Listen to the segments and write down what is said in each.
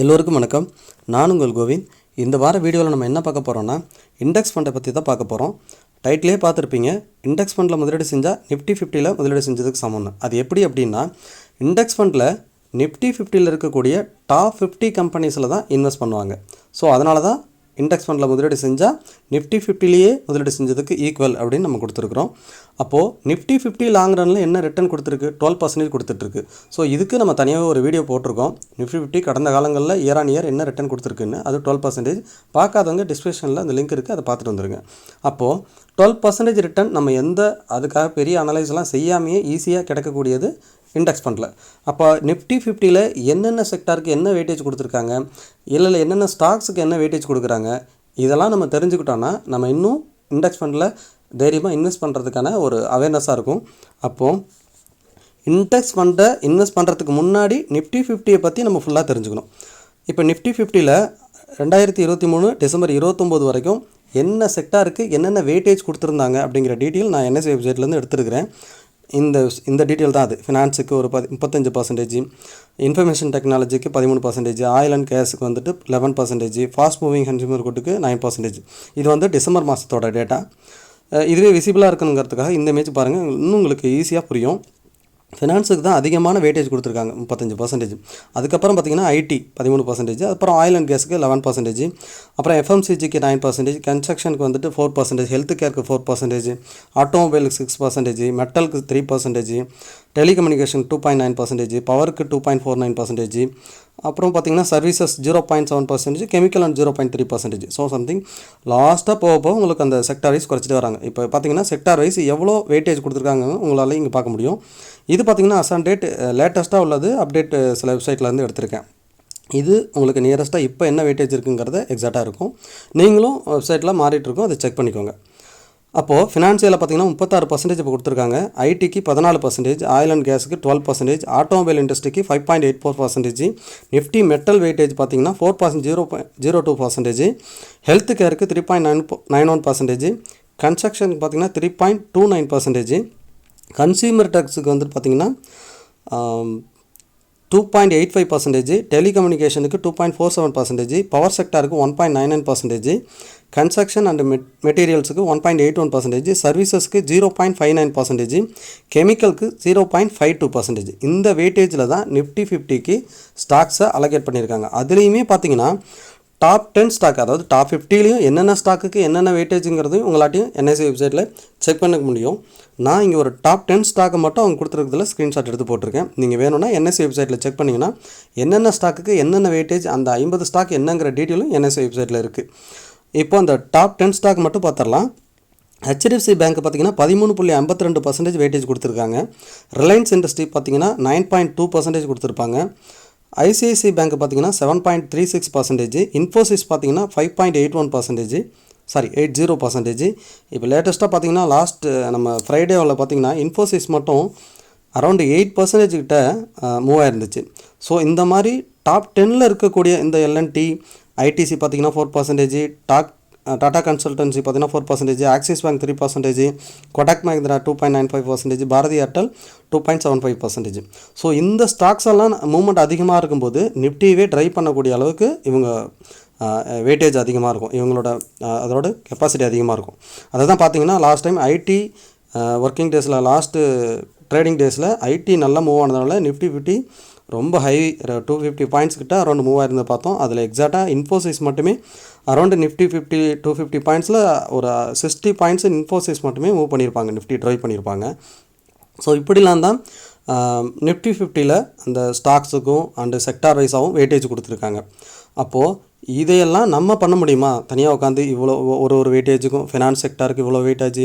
எல்லோருக்கும் வணக்கம். நான் உங்கள் கோவிந்த். இந்த வார வீடியோவில் நம்ம என்ன பார்க்க போகிறோம்னா இண்டெக்ஸ் ஃபண்டை பற்றி தான் பார்க்க போகிறோம் டைட்டிலே பார்த்துருப்பீங்க. இண்டெக்ஸ் ஃபண்டில் முதலீடு செஞ்சால் நிஃப்டி ஃபிஃப்டியில் முதலீடு செஞ்சதுக்கு சமம்னு. அது எப்படி அப்படின்னா இண்டெக்ஸ் ஃபண்டில் நிஃப்டி ஃபிஃப்டியில் இருக்கக்கூடிய டாப் ஃபிஃப்டி கம்பெனிஸில் தான் இன்வெஸ்ட் பண்ணுவாங்க. ஸோ அதனால தான் இண்டெக்ஸ் ஃபண்டில் முதலீடு செஞ்சால் நிஃப்டி ஃபிஃப்டிலேயே முதலீடு செஞ்சதுக்கு ஈக்குவல் அப்படின்னு நம்ம கொடுத்துருக்குறோம். அப்போது நிஃப்டி ஃபிஃப்டி லாங் ரனில் என்ன ரிட்டர்ன் கொடுத்துருக்கு? டுவெல் பர்சன்டேஜ் கொடுத்துட்ருக்கு ஸோ இதுக்கு நம்ம தனியாக ஒரு வீடியோ போட்டிருக்கோம். நிஃப்டி ஃபிஃப்டி கடந்த காலங்களில் இயர் ஆன் இயர் என்ன ரிட்டர்ன் கொடுத்துருக்குன்னு அது டுவெல் பர்சன்டேஜ் பார்க்காதவங்க டிஸ்கிரிப்ஷனில் அந்த லிங்க் இருக்குது அதை பார்த்துட்டு வந்துருங்க. அப்போது டுவெல் பர்சன்டேஜ் ரிட்டர்ன் நம்ம எந்த அதுக்காக பெரிய அனலைஸ்லாம் செய்யாமையே ஈஸியாக கிடைக்கக்கூடியது இண்டெக்ஸ் ஃபண்டில் அப்போ நிஃப்டி ஃபிஃப்டியில் என்னென்ன செக்டாருக்கு என்ன வெயிட்டேஜ் கொடுத்துருக்காங்க? இல்லை இல்லை என்னென்ன ஸ்டாக்ஸுக்கு என்ன வெயிட்டேஜ் கொடுக்குறாங்க? இதெல்லாம் நம்ம தெரிஞ்சுக்கிட்டோன்னா நம்ம இன்னும் இண்டெக்ஸ் ஃபண்டில் தைரியமாக இன்வெஸ்ட் பண்ணுறதுக்கான ஒரு அவேர்னஸாக இருக்கும். அப்போது இண்டெக்ஸ் ஃபண்டை இன்வெஸ்ட் பண்ணுறதுக்கு முன்னாடி நிஃப்டி ஃபிஃப்டியை பற்றி நம்ம ஃபுல்லாக தெரிஞ்சுக்கணும். இப்போ நிஃப்டி ஃபிஃப்டியில் ரெண்டாயிரத்தி இருபத்தி மூணு டிசம்பர் இருபத்தொம்போது வரைக்கும் என்ன செக்டாருக்கு என்னென்ன வெயிட்டேஜ் கொடுத்துருந்தாங்க அப்படிங்கிற டீட்டெயில் நான் என்எஸ்சி வெப்சைட்லேருந்து எடுத்துருக்கிறேன். இந்த இந்த டீட்டெயில் தான் அது. ஃபினான்ஸுக்கு ஒரு பதி முப்பத்தஞ்சு பர்சன்டேஜ் இன்ஃபர்மேஷன் டெக்னாலஜிக்கு பதிமூணு பர்சன்டேஜ் ஆயில் அண்ட் கேஸுக்கு வந்துட்டு eleven percentage fast moving consumer குட்டுக்கு nine percentage இது வந்து டிசம்பர் மாதத்தோட டேட்டா இதுவே விசிபிளாக இருக்கணுங்கிறதுக்காக இந்த இமேஜ் பாருங்கள் இன்னும் உங்களுக்கு ஈஸியாக புரியும். ஃபினான்ஸுக்கு தான் அதிகமான வேட்டேஜ் கொடுத்துருக்காங்க முப்பத்தஞ்சு பர்சன்டேஜ் அதுக்கப்புறம் பார்த்தீங்கன்னா ஐடி பதிமூணு பர்சன்டேஜ் அப்புறம் ஆயில் அண்ட் கேஸுக்கு லெவன் பர்சன்டேஜ் அப்புறம் எஃப்எம்சிஜிக்கு நைன் பர்சன்டேஜ் கன்ஸ்ட்ரக்ஷனுக்கு வந்துட்டு ஃபோர் பர்சன்டேஜ் ஹெல்த் கேருக்கு ஃபோர் பர்சன்டேஜ் ஆட்டோமொபைலுக்கு six percentage மெட்டலுக்கு three percentage telecommunication two point nine percentage பவருக்கு two point four nine percentage அப்புறம் பார்த்தீங்கன்னா services zero point seven percentage chemical and zero point three percentage so something லாஸ்ட்டாக போக போக உங்களுக்கு அந்த sector wise குறைச்சிட்டு வராங்க. இப்போ பார்த்தீங்கன்னா செக்டார் வைஸ் எவ்வளோ வெயிட்டேஜ் கொடுத்துருக்காங்க உங்களால் இங்கே பார்க்க முடியும். இது பார்த்தீங்கன்னா அசான் டேட் லேட்டஸ்ட்டாக உள்ளது அப்டேட் சில வெப்சைட்லேருந்து எடுத்திருக்கேன். இது உங்களுக்கு நியரஸ்ட்டாக இப்போ என்ன வெயிட்டேஜ் இருக்குங்கிறத எக்ஸாக்டாக இருக்கும். நீங்களும் வெப்சைட்டில் மாறிட்டுருக்கோம் அதை செக் பண்ணிக்கோங்க. அப்போது ஃபினான்ஷியலில் பார்த்தீங்கன்னா முப்பத்தாறு பர்சன்டேஜ் இப்போ கொடுத்துருக்காங்க. ஐடிக்கு பதினாலு பர்சன்டேஜ் ஆயில் அண்ட் கேஸுக்கு டுவெல் பர்சன்டேஜ் ஆட்டோமொபைல் இண்டஸ்ட்ரிக்கு five point eight four percentage Nifty metal weightage பார்த்தீங்கன்னா four percent zero zero two percentage health கேருக்கு three point nine nine one percentage கன்ஸ்ட்ரக்ஷனுக்கு பார்த்தீங்கன்னா three point two nine percentage consumer டேக்ஸுக்கு வந்துட்டு பார்த்தீங்கன்னா two point eight five percentage டெலிகம்யூனிகேஷனுக்கு two point four seven percentage power செக்டாருக்கு one point nine nine percentage construction and மெட் மெட்டீரியல்ஸுக்கு one point eight one percentage சர்வீசஸ்க்கு zero point five nine percentage கெமிக்கலுக்கு zero point five two percentage இந்த வெயிட்டேஜில் தான் Nifty ஃபிஃப்டிக்கு ஸ்டாக்ஸை allocate பண்ணியிருக்காங்க. அதுலேயுமே பார்த்தீங்கன்னா top ten stock அதாவது top ஃபிஃப்டிலையும் என்னென்ன ஸ்டாக்குக்கு என்னென்ன வெயிட்டேஜுங்கிறதையும் உங்களாட்டையும் என்எஸ்சி வெப்சைட்டில் செக் பண்ணிக்க முடியும். நான் இங்கே ஒரு டாப் டென் ஸ்டாக்கை மட்டும் அவங்க கொடுத்துருக்கிறதுல ஸ்க்ரீன்ஷாட் எடுத்து போட்டிருக்கேன். நீங்கள் வேணும்னா என்எஸ்சி வெப்சைட்டில் செக் பண்ணிங்கன்னா என்னென்ன ஸ்டாக்குக்கு என்னென்ன வெயிட்டேஜ் அந்த ஐம்பது ஸ்டாக் என்னங்கிற டீட்டெயிலும் என்எஸ்சி வெப்சைட்டில் இருக்குது இப்போ அந்த டாப் டென் ஸ்டாக் மட்டும் பார்த்துடலாம் ஹெச்டிஎஃப்சி பேங்க் பார்த்தீங்கன்னா பதிமூணு புள்ளி ஐம்பத்தி ரெண்டு பர்சன்டேஜ் வெயிட்டேஜ் கொடுத்துருக்காங்க. ரிலையன்ஸ் இண்டஸ்ட்ரி பார்த்தீங்கன்னா நைன் பாயிண்ட் டூ பர்சன்டேஜ் கொடுத்துருப்பாங்க. ஐசிஐசி பேங்க் பார்த்தீங்கன்னா seven point three six percentage Infosys பார்த்தீங்கன்னா five point eight one percentage sorry eight zero percentage இப்போ லேட்டஸ்ட்டாக பார்த்தீங்கன்னா லாஸ்ட் நம்ம ஃப்ரைடேவில் பார்த்தீங்கன்னா இன்ஃபோசிஸ் மட்டும் அரௌண்டு எயிட் பர்சன்டேஜ் கிட்ட மூவ் ஆயிருந்துச்சு. ஸோ இந்த மாதிரி டாப் டென்னில் இருக்கக்கூடிய இந்த எல்என்டி ஐடிசி பார்த்தீங்கன்னா ஃபோர் பர்சன்டேஜ் டாக் டாடா கன்சல்டன்சி பார்த்தீங்கன்னா four percentage Axis bank three percentage Kotak Mahindra two point nine five percentage Bharti Airtel two point seven five percentage so இந்த ஸ்டாக்ஸ் எல்லாம் மூவ்மெண்ட் அதிகமாக இருக்கும்போது நிஃப்டியவே ட்ரை பண்ணக்கூடிய அளவுக்கு இவங்க வெயிட்டேஜ் அதிகமாக இருக்கும். இவங்களோட அதோட கெப்பாசிட்டி அதிகமாக இருக்கும். அதை தான் பார்த்தீங்கன்னா லாஸ்ட் டைம் ஐடி ஒர்க்கிங் டேஸில் லாஸ்ட்டு ட்ரேடிங் டேஸில் ஐடி நல்லா மூவ் ஆனதுனால நிஃப்டி ஃபிஃப்டி ரொம்ப ஹை டூ ஃபிஃப்டி பாயிண்ட்ஸ் கிட்ட அரௌண்ட் மூவ் ஆயிருந்தது பார்த்தோம். அதில் எக்ஸாக்டாக இன்ஃபோசிஸ் மட்டுமே around Nifty fifty two fifty பாயிண்ட்ஸில் ஒரு சிக்ஸ்டி பாயிண்ட்ஸ் இன்ஃபோசிஸ் மட்டுமே மூவ் பண்ணியிருப்பாங்க நிஃப்டி ட்ரைவ் பண்ணியிருப்பாங்க ஸோ இப்படிலாம் தான் நிஃப்டி ஃபிஃப்டியில் அந்த ஸ்டாக்ஸுக்கும் அண்டு செக்டார் வைஸாகவும் வெயிட்டேஜ் கொடுத்துருக்காங்க. அப்போது இதையெல்லாம் நம்ம பண்ண முடியுமா? தனியாக உட்காந்து இவ்வளோ ஒரு ஒரு வெயிட்டேஜுக்கும் ஃபினான்ஸ் செக்டாருக்கு இவ்வளோ வெயிட்டேஜ்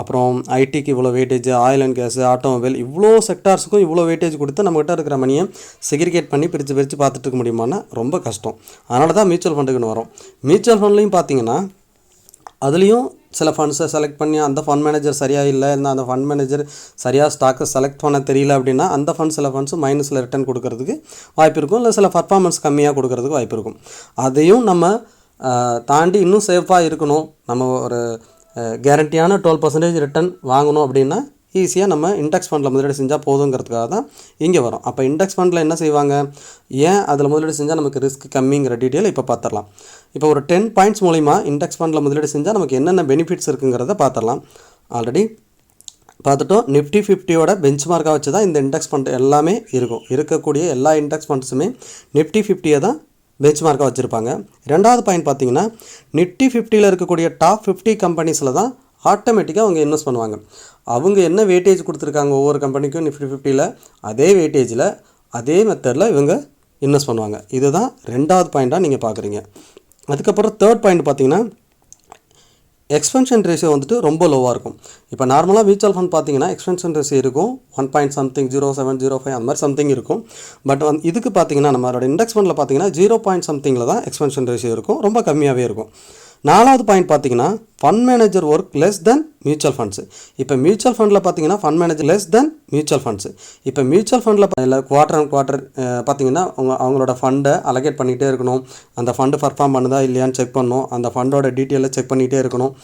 அப்புறம் ஐடிக்கு இவ்வளோ weightage oil and gas automobile இவ்வளோ செக்டார்ஸுக்கும் இவ்வளோ வெயிட்டேஜ் கொடுத்து நம்மகிட்ட இருக்கிற மணியை செக்ரிகேட் பண்ணி பிரித்து பிரித்து பார்த்துட்டு இருக்க முடியுமான்னா ரொம்ப கஷ்டம். அதனால தான் மியூச்சுவல் ஃபண்டுக்குன்னு வரும். மியூச்சுவல் ஃபண்ட்லேயும் பார்த்தீங்கன்னா அதுலேயும் சில ஃபண்ட்ஸை செலக்ட் பண்ணி அந்த ஃபண்ட் மேனேஜர் சரியாக இல்லை இல்லை அந்த ஃபண்ட் மேனேஜர் சரியாக ஸ்டாக்கை செலக்ட் பண்ண தெரியல அப்படின்னா அந்த ஃபண்ட் சில ஃபண்ட்ஸ் மைனஸில் ரிட்டர்ன் கொடுக்கறதுக்கு வாய்ப்பு இருக்கும். இல்லை சில பர்ஃபார்மன்ஸ் கம்மியாக கொடுக்கறதுக்கு வாய்ப்பு இருக்கும். அதையும் நம்ம தாண்டி இன்னும் சேஃபாக இருக்கணும். நம்ம ஒரு கேரண்டியான டுவெல் பர்சன்டேஜ் ரிட்டர்ன் வாங்கணும் அப்படின்னா ஈஸியாக நம்ம இண்டெக்ஸ் ஃபண்டில் முதலீடு செஞ்சால் போதுங்கிறதுக்காக தான் இங்கே வரும். அப்போ இண்டெக்ஸ் ஃபண்டில் என்ன செய்வாங்க? ஏன் அதில் முதலீடு செஞ்சால் நமக்கு ரிஸ்க் கம்மிங்கிற டீட்டெயில் இப்போ பார்த்துடலாம் இப்போ ஒரு டென் பாயிண்ட்ஸ் மூலிமா இண்டெக்ஸ் ஃபண்டில் முதலீடு செஞ்சால் நமக்கு என்னென்ன பெனிஃபிட்ஸ் இருக்குங்கிறத பார்த்துடலாம் ஆல்ரெடி பார்த்துட்டோம் நிஃப்டி ஃபிஃப்டியோட பெஞ்ச் மார்க்காக வச்சு தான் இந்த இண்டெக்ஸ் ஃபண்ட் எல்லாமே இருக்கும். இருக்கக்கூடிய எல்லா இண்டெக்ஸ் ஃபண்ட்ஸுமே நிஃப்டி ஃபிஃப்டியை தான் பெஞ்ச் மார்க்காக வச்சுருப்பாங்க. ரெண்டாவது பாயிண்ட் பார்த்தீங்கன்னா நிஃப்டி ஃபிஃப்டியில் இருக்கக்கூடிய டாப் ஃபிஃப்டி கம்பெனிஸில் தான் ஆட்டோமேட்டிக்காக அவங்க இன்வெஸ்ட் பண்ணுவாங்க. அவங்க என்ன வெயிட்டேஜ் கொடுத்துருக்காங்க ஒவ்வொரு கம்பெனிக்கும் நிஃப்டி ஃபிஃப்டியில் அதே வெயிட்டேஜில் அதே மெத்தடில் இவங்க இன்வெஸ்ட் பண்ணுவாங்க. இதுதான் ரெண்டாவது பாயிண்ட்டாக நீங்கள் பார்க்குறீங்க. அதுக்கப்புறம் தேர்ட் பாயிண்ட் பார்த்தீங்கன்னா எக்ஸ்பென்ஷன் ரேஷியோ வந்துட்டு ரொம்ப லோவாக இருக்கும். இப்போ நார்மலாக மியூச்சுவல் ஃபண்ட் பார்த்தீங்கன்னா எக்ஸ்பென்ஷன் ரேஷியோ இருக்கும். One point something zero seven zero five அந்த மாதிரி சம்திங் இருக்கும். பட் வந்து இதுக்கு பார்த்தீங்கன்னா நம்மளோட இண்டெக்ஸ் ஃபண்டில் பார்த்தீங்கன்னா ஜீரோ பாயிண்ட் சம்திங்கில் தான் எக்ஸ்பென்ஷன் ரேஷியோ இருக்கும். ரொம்ப கம்மியாகவே இருக்கும். நாலாவது பாயிண்ட் பார்த்தீங்கன்னா fund manager work less then mutual funds இப்போ மியூச்சுவல் ஃபண்டில் பார்த்தீங்கன்னா fund manager less then mutual funds இப்போ மியூச்சுவல் ஃபண்டில் இல்லை குவார்டர் அண்ட் குவார்டர் பார்த்தீங்கன்னா அவங்க அவங்களோட ஃபண்டை அலகேட் பண்ணிகிட்டே இருக்கணும். அந்த ஃபண்டு பர்ஃபார்ம் பண்ணுதா இல்லையான்னு செக் பண்ணணும். அந்த ஃபண்டோட டீட்டெயிலை செக் பண்ணிகிட்டே இருக்கணும்.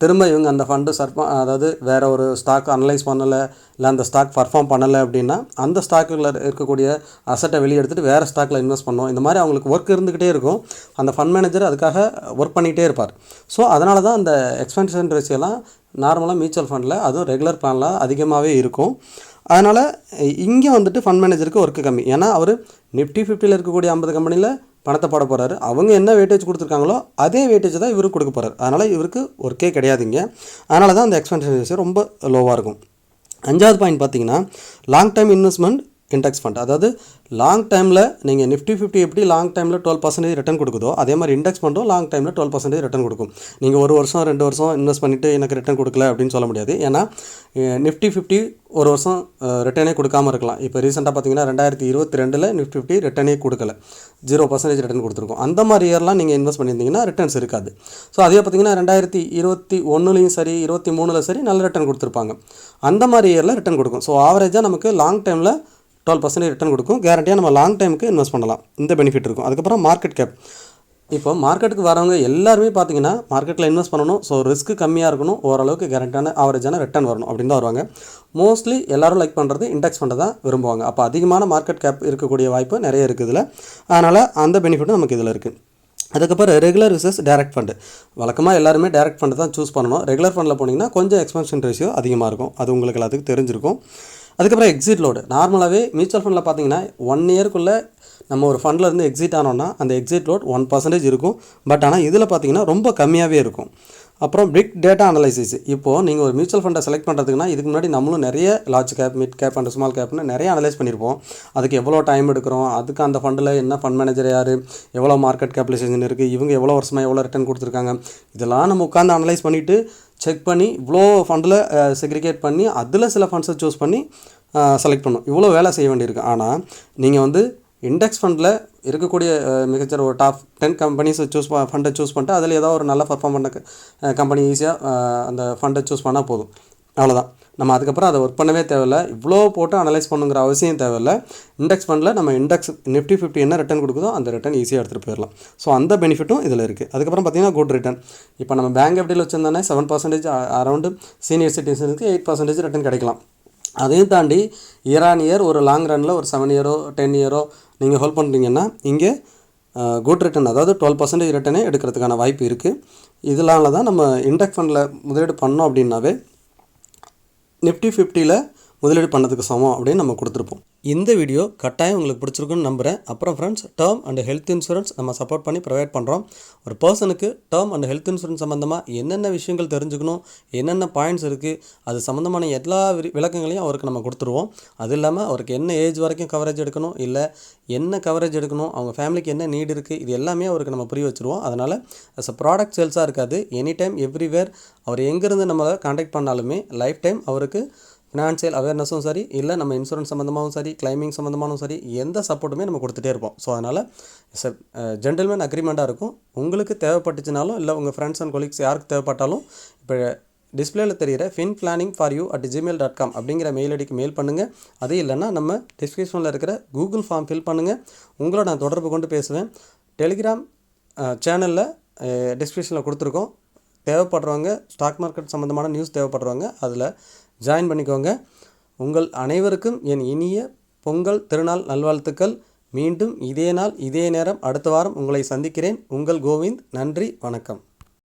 திரும்ப இவங்க அந்த ஃபண்டு சர்ஃபா அதாவது வேறு ஒரு ஸ்டாக் அனலைஸ் பண்ணலை இல்லை அந்த ஸ்டாக் பர்ஃபார்ம் பண்ணலை அப்படின்னா அந்த ஸ்டாக்கில் இருக்கக்கூடிய அசட்டை வெளியே எடுத்துகிட்டு வேறு ஸ்டாக்கில் இன்வெஸ்ட் பண்ணோம் இந்த மாதிரி அவங்களுக்கு ஒர்க் இருந்துக்கிட்டே இருக்கும். அந்த ஃபண்ட் மேனேஜர் அதுக்காக ஒர்க் பண்ணிகிட்டே இருப்பார். ஸோ அதனால தான் அந்த எக்ஸ்பென்ஷன் ரேஷியோலாம் நார்மலாக மியூச்சுவல் ஃபண்டில் அதுவும் ரெகுலர் பிளானில் அதிகமாகவே இருக்கும். அதனால் இங்கே வந்துட்டு ஃபண்ட் மேனேஜருக்கு ஒர்க்கு கம்மி. ஏன்னா அவர் நிஃப்டி ஃபிஃப்டியில் இருக்கக்கூடிய ஐம்பது கம்பெனியில் பணத்தை போட போகிறாரு அவங்க என்ன வெயிட்டேஜ் கொடுத்துருக்காங்களோ அதே வெயிட்டேஜ் தான் இவருக்கு கொடுக்க போகிறார் அதனால் இவருக்கு ஒர்க்கே கிடையாதுங்க அதனால தான் அந்த எக்ஸ்பென்ஷன் ரேஷியோ ரொம்ப லோவாக இருக்கும். அஞ்சாவது பாயிண்ட் பார்த்தீங்கன்னா long time investment index fund அதாவது லாங் டைமில் நீங்கள் நிஃப்டி ஃபிஃப்டி எப்படி லாங் டைமில் டுவெல் பர்சன்டேஜ் ரிட்டர்ன் கொடுக்குதோ அதே மாதிரி இண்டெக்ஸ் ஃபண்டும் லாங் டைமில் டுவெல் பர்சன்டேஜ் ரிட்டர்ன் கொடுக்கும். நீங்கள் ஒரு வருஷம் ரெண்டு வருஷம் இன்வெஸ்ட் பண்ணிவிட்டு எனக்கு ரிட்டர்ன் கொடுக்கல அப்படின்னு சொல்ல முடியாது. ஏன்னா நிஃப்டி ஃபிஃப்டி ஒரு வருஷம் ரிட்டர்னே கொடுக்காம இருக்கலாம். இப்போ ரீசெண்டாக பார்த்தீங்கன்னா ரெண்டாயிரத்தி இருபத்தி ரெண்டில் நிஃப்டி ஃபிஃப்டி ரிட்டர்னே கொடுக்கல. ஜீரோ பர்சன்டேஜ் ரிட்டர்ன் கொடுத்துருக்கோம். அந்த மாதிரி இயர்லாம் நீங்கள் இன்வெஸ்ட் பண்ணியிருந்தீங்கன்னா ரிட்டர்ன்ஸ் இருக்காது. ஸோ அதே பார்த்தீங்கன்னா ரெண்டாயிரத்தி இருபத்தி ஒன்றுலையும் சரி இருபத்தி மூணில் சரி நல்ல ரிட்டர்ன் கொடுத்துருப்பாங்க. அந்த மாதிரி இயரில் ரிட்டர்ன் கொடுக்கும். ஸோ ஆவரேஜாக நமக்கு லாங் டைமில் டுவெல் பர்சன்டேஜ் ரிட்டர்ன் கொடுக்கும். கேரண்டியாக நம்ம லாங் டைமுக்கு இன்வெஸ்ட் பண்ணலாம். இந்த பெனிஃபிட் இருக்கும். அதுக்கப்புறம் மார்க்கெட் கேப் இப்போ மார்க்கெட்டுக்கு வரவங்க எல்லாருமே பார்த்தீங்கன்னா மார்க்கெட்டில் இன்வெஸ்ட் பண்ணணும். ஸோ ரிஸ்க்கு கம்மியாக இருக்கணும். ஓரளவுக்கு கேரண்டியான ஆவரேஜான ரிட்டர்ன் வரணும் அப்படின்னு தான் வருவாங்க. மோஸ்ட்லி எல்லாரும் லைக் பண்ணுறது இண்டெக்ஸ் ஃபண்டை தான் விரும்புவாங்க. அப்போ அதிகமான மார்க்கெட் கேப் இருக்கக்கூடிய வாய்ப்பு நிறைய இருக்குது இதில். அதனால் அந்த பெனிஃபிட்டும் நமக்கு இதில் இருக்குது அதுக்கப்புறம் ரெகுலர் விசஸ் டேரக்ட் ஃபண்டு வழக்கமாக எல்லாருமே டேரக்ட் ஃபண்டு தான் சூஸ் பண்ணணும். ரெகுலர் ஃபண்டில் போனீங்கன்னா கொஞ்சம் எக்ஸ்பென்ஷன் ரேஷியோ அதிகமாக இருக்கும். அது உங்களுக்கு எல்லாத்துக்கும் தெரிஞ்சிருக்கும். அதுக்கப்புறம் எக்ஸிட் லோடு நார்மலாகவே மியூச்சுவல் ஃபண்டில் பார்த்தீங்கன்னா ஒன் இயர்க்குள்ளே நம்ம ஒரு ஃபண்ட்லேருந்து எக்ஸிட் ஆனோன்னா அந்த எக்ஸிட் லோட் ஒன் பர்சன்டேஜ் இருக்கும். பட் ஆனால் இதில் பார்த்தீங்கன்னா ரொம்ப கம்மியாகவே இருக்கும். அப்புறம் பிக் டேட்டா அனலைசிஸ் இப்போது நீங்கள் ஒரு மியூச்சுவல் ஃபண்டை செலக்ட் பண்ணுறதுக்குனா இதுக்கு முன்னாடி நம்மளும் நிறைய large cap mid cap and small கேப்னு நிறைய அனலைஸ் பண்ணியிருப்போம் அதுக்கு எவ்வளோ டைம் எடுக்கிறோம்? அதுக்கு அந்த ஃபண்டில் என்ன ஃபண்ட் மேனேஜர் யார்? எவ்வளோ மார்க்கெட் கேபிடலைசேஷன் இருக்குது இவங்க எவ்வளோ வருஷமாக எவ்வளோ ரிட்டர்ன் கொடுத்துருக்காங்க? இதெல்லாம் நம்ம உட்காந்து அனலைஸ் பண்ணிவிட்டு செக் பண்ணி இவ்வளோ ஃபண்டில் செக்ரிகேட் பண்ணி அதில் சில ஃபண்ட்ஸை சூஸ் பண்ணி செலக்ட் பண்ணும் இவ்வளோ வேலை செய்ய வேண்டியிருக்கு. ஆனால் நீங்கள் வந்து இண்டெக்ஸ் ஃபண்டில் இருக்கக்கூடிய மிகச்சிற ஒரு டாப் டென் கம்பெனிஸை சூஸ் ஃபண்டை சூஸ் பண்ணிட்டு அதில் ஏதோ ஒரு நல்ல பர்ஃபார்ம் பண்ண கம்பெனி ஈஸியாக அந்த ஃபண்டை சூஸ் பண்ணால் போதும். அவ்வளோதான் நம்ம அதுக்கப்புறம் அதை ஒர்க் பண்ணவே தேவையில்ல. இவ்வளோ போட்டு அனலைஸ் பண்ணுங்கிற அவசியம் தேவையில்ல. இண்டெக்ஸ் ஃபண்டில் நம்ம இண்டெக்ஸ் நிஃப்டி ஃபிஃப்டி என்ன ரிட்டர்ன் கொடுக்குதோ அந்த ரிட்டர்ன் ஈஸியாக எடுத்துகிட்டு போயிடலாம். ஸோ அந்த பெனிஃபிட்டும் இதில் இருக்குது அதுக்கப்புறம் பார்த்தீங்கன்னா குட் ரிட்டர்ன் இப்போ நம்ம பேங்க் எப்படியில் வச்சிருந்தோன்னே செவன் பர்சன்டேஜ் அரௌண்டு சீனியர் சிட்டிசனுக்கு எயிட் பர்சன்டேஜ் ரிட்டர்ன் கிடைக்கலாம். அதையும் தாண்டி இயர் ஆன் இயர் ஒரு லாங் ரனில் ஒரு செவன் இயரோ டென் இயரோ நீங்கள் ஹோல்ட் பண்ணுறீங்கன்னா இங்கே குட் ரிட்டர்ன் அதாவது டுவெல் பர்சன்டேஜ் ரிட்டர்னே எடுக்கிறதுக்கான வாய்ப்பு இருக்குது இதனால தான் நம்ம இண்டெக்ஸ் ஃபண்டில் முதலீடு பண்ணோம் அப்படின்னாவே நிஃப்டி ஃபிஃப்டியில் முதலீடு பண்ணதுக்கு சமம் அப்படின்னு நம்ம கொடுத்துருப்போம். இந்த வீடியோ கட்டாயம் உங்களுக்கு பிடிச்சிருக்குன்னு நம்புகிறேன் அப்புறம் friends term and health insurance நம்ம சப்போர்ட் பண்ணி ப்ரொவைட் பண்ணுறோம் ஒரு பர்சனுக்கு டேர்ம் அண்ட் ஹெல்த் இன்சூரன்ஸ் சம்மந்தமாக என்னென்ன விஷயங்கள் தெரிஞ்சுக்கணும் என்னென்ன பாயிண்ட்ஸ் இருக்குது அது சம்மந்தமான எல்லா விளக்கங்களையும் அவருக்கு நம்ம கொடுத்துருவோம். அது இல்லாமல் அவருக்கு என்ன ஏஜ் வரைக்கும் கவரேஜ் எடுக்கணும் இல்லை என்ன கவரேஜ் எடுக்கணும் அவங்க ஃபேமிலிக்கு என்ன நீடு இருக்குது இது எல்லாமே அவருக்கு நம்ம புரிய வச்சுருவோம். அதனால் அஸ் அ ப்ராடக்ட் சேல்ஸாக இருக்காது. எனி டைம் எவ்ரிவேர் அவர் எங்கேருந்து நம்மளை காண்டாக்ட் பண்ணாலுமே லைஃப் டைம் அவருக்கு ஃபினான்ஷியல் அவேர்னஸும் சரி இல்லை நம்ம இன்சூரன்ஸ் சம்மந்தமாகவும் சரி கிளைமிங் சம்மந்தமாகவும் சரி எந்த சப்போர்ட்டுமே நம்ம கொடுத்துட்டே இருப்போம். ஸோ அதனால் இட்ஸ் ஜென்டில்மேன் அக்ரிமெண்ட்டாக இருக்கும். உங்களுக்கு தேவைப்பட்டுச்சுனாலும் இல்லை உங்கள் ஃப்ரெண்ட்ஸ் அண்ட் கொலீக்ஸ் யாருக்கு தேவைப்பட்டாலும் இப்போ டிஸ்பிளேல தெரிகிற fin planning for you at Gmail dot com அப்படிங்கிற மெயில் ஐடிக்கு மெயில் பண்ணுங்கள் அது இல்லைன்னா நம்ம டிஸ்கிரிப்ஷனில் இருக்கிற கூகுள் ஃபார்ம் ஃபில் பண்ணுங்கள் உங்களோட நான் தொடர்பு கொண்டு பேசுவேன். டெலிகிராம் சேனலில் டிஸ்கிரிப்ஷனில் கொடுத்துருக்கோம். தேவைப்படுறவங்க ஸ்டாக் மார்க்கெட் சம்மந்தமான நியூஸ் தேவைப்படுறவங்க அதில் ஜாயின் பண்ணிக்கோங்க. உங்கள் அனைவருக்கும் என் இனிய பொங்கல் திருநாள் நல்வாழ்த்துக்கள். மீண்டும் இதே நாள் இதே நேரம் அடுத்த வாரம் உங்களை சந்திக்கிறேன். உங்கள் கோவிந்த் நன்றி வணக்கம்.